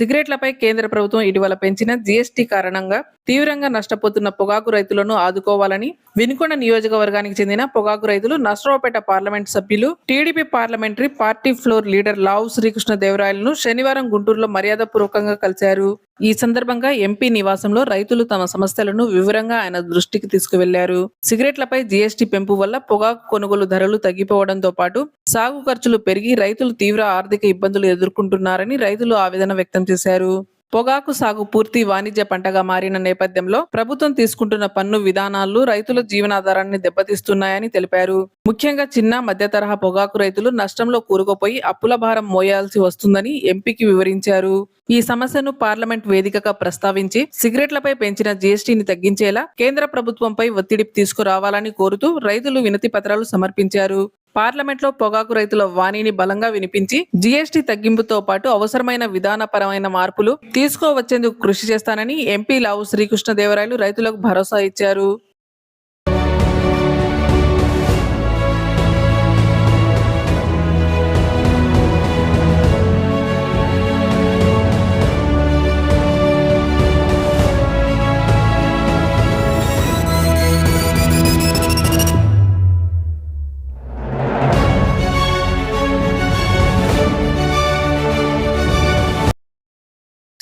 సిగరెట్లపై కేంద్ర ప్రభుత్వం ఇటీవల పెంచిన జీఎస్టీ కారణంగా తీవ్రంగా నష్టపోతున్న పొగాకు రైతులను ఆదుకోవాలని వినుకొండ నియోజకవర్గానికి చెందిన పొగాకు రైతులు నర్సరావుపేట పార్లమెంట్ సభ్యులు TDP parliamentary party floor leader Lavu Srikrishna దేవరాయలను శనివారం గుంటూరులో మర్యాదపూర్వకంగా కలిశారు. ఈ సందర్భంగా ఎంపీ నివాసంలో రైతులు తమ సమస్యలను వివరంగా ఆయన దృష్టికి తీసుకువెళ్ళారు. సిగరెట్లపై జీఎస్టీ పెంపు వల్ల పొగాకు కొనుగోలు ధరలు తగ్గిపోవడంతో పాటు సాగు ఖర్చులు పెరిగి రైతులు తీవ్ర ఆర్థిక ఇబ్బందులు ఎదుర్కొంటున్నారని రైతులు ఆవేదన వ్యక్తం చేశారు. పొగాకు సాగు పూర్తి వాణిజ్య పంటగా మారిన నేపథ్యంలో ప్రభుత్వం తీసుకుంటున్న పన్ను విధానాలు రైతుల జీవనాధారాన్ని దెబ్బతీస్తున్నాయని తెలిపారు. ముఖ్యంగా చిన్న మధ్య తరహా పొగాకు రైతులు నష్టంలో కూరుకుపోయి అప్పుల భారం మోయాల్సి వస్తుందని ఎంపీకి వివరించారు. ఈ సమస్యను పార్లమెంట్ వేదికగా ప్రస్తావించి సిగరెట్లపై పెంచిన జీఎస్టీని తగ్గించేలా కేంద్ర ప్రభుత్వంపై ఒత్తిడి తీసుకురావాలని కోరుతూ రైతులు వినతి పత్రాలు సమర్పించారు. పార్లమెంట్లో పొగాకు రైతుల వాణిని బలంగా వినిపించి జీఎస్టీ తగ్గింపుతో పాటు అవసరమైన విధానపరమైన మార్పులు తీసుకోవచ్చేందుకు కృషి చేస్తానని ఎంపీ లావు శ్రీకృష్ణదేవరాయలు రైతులకు భరోసా ఇచ్చారు.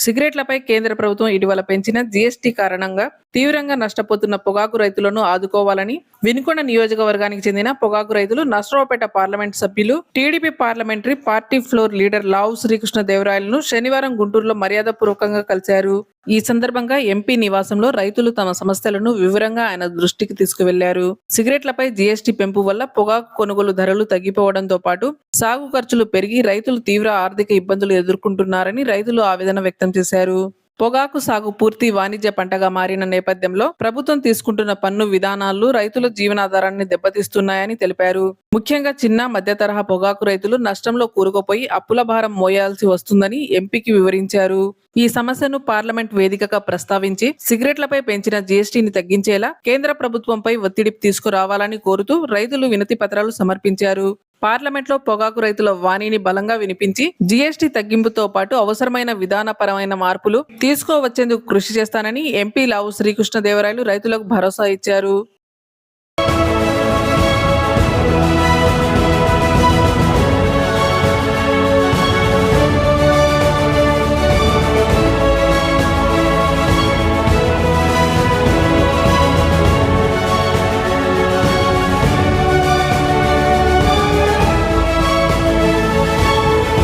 సిగరెట్లపై కేంద్ర ప్రభుత్వం ఇటీవల పెంచిన జీఎస్టీ కారణంగా తీవ్రంగా నష్టపోతున్న పొగాకు రైతులను ఆదుకోవాలని వినుకొండ నియోజకవర్గానికి చెందిన పొగాకు రైతులు నర్సరావుపేట పార్లమెంట్ సభ్యులు TDP parliamentary party floor leader Lavu Srikrishna దేవరాయలను శనివారం గుంటూరులో మర్యాదపూర్వకంగా కలిశారు. ఈ సందర్భంగా ఎంపీ నివాసంలో రైతులు తమ సమస్యలను వివరంగా ఆయన దృష్టికి తీసుకువెళ్ళారు. సిగరెట్లపై జీఎస్టీ పెంపు వల్ల పొగాకు కొనుగోలు ధరలు తగ్గిపోవడంతో పాటు సాగు ఖర్చులు పెరిగి రైతులు తీవ్ర ఆర్థిక ఇబ్బందులు ఎదుర్కొంటున్నారని రైతులు ఆవేదన వ్యక్తం చేశారు. పొగాకు సాగు పూర్తి వాణిజ్య పంటగా మారిన నేపథ్యంలో ప్రభుత్వం తీసుకుంటున్న పన్ను విధానాలు రైతుల జీవనాధారాన్ని దెబ్బతీస్తున్నాయని తెలిపారు. ముఖ్యంగా చిన్న మధ్య తరహా పొగాకు రైతులు నష్టంలో కూరుకుపోయి అప్పుల భారం మోయాల్సి వస్తుందని ఎంపీకి వివరించారు. ఈ సమస్యను పార్లమెంట్ వేదికగా ప్రస్తావించి సిగరెట్లపై పెంచిన జీఎస్టీని తగ్గించేలా కేంద్ర ప్రభుత్వంపై ఒత్తిడి తీసుకురావాలని కోరుతూ రైతులు వినతి పత్రాలు సమర్పించారు. పార్లమెంట్లో పొగాకు రైతుల వాణిని బలంగా వినిపించి జీఎస్టీ తగ్గింపుతో పాటు అవసరమైన విధానపరమైన మార్పులు తీసుకోవచ్చేందుకు కృషి చేస్తానని ఎంపీ లావు శ్రీకృష్ణదేవరాయలు రైతులకు భరోసా ఇచ్చారు.